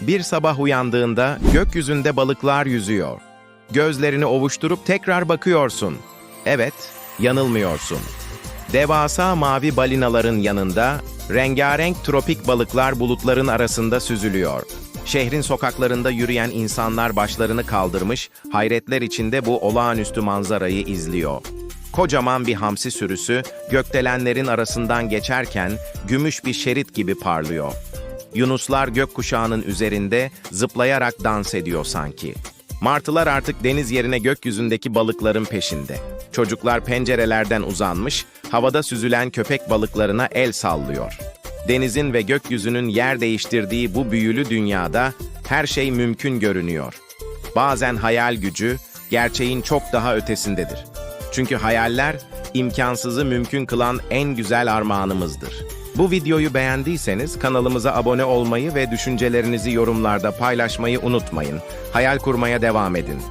Bir sabah uyandığında gökyüzünde balıklar yüzüyor. Gözlerini ovuşturup tekrar bakıyorsun. Evet, yanılmıyorsun. Devasa mavi balinaların yanında rengarenk tropik balıklar bulutların arasında süzülüyor. Şehrin sokaklarında yürüyen insanlar başlarını kaldırmış, hayretler içinde bu olağanüstü manzarayı izliyor. Kocaman bir hamsi sürüsü gökdelenlerin arasından geçerken gümüş bir şerit gibi parlıyor. Yunuslar gökkuşağının üzerinde zıplayarak dans ediyor sanki. Martılar artık deniz yerine gökyüzündeki balıkların peşinde. Çocuklar pencerelerden uzanmış, havada süzülen köpek balıklarına el sallıyor. Denizin ve gökyüzünün yer değiştirdiği bu büyülü dünyada her şey mümkün görünüyor. Bazen hayal gücü gerçeğin çok daha ötesindedir. Çünkü hayaller imkansızı mümkün kılan en güzel armağanımızdır. Bu videoyu beğendiyseniz kanalımıza abone olmayı ve düşüncelerinizi yorumlarda paylaşmayı unutmayın. Hayal kurmaya devam edin.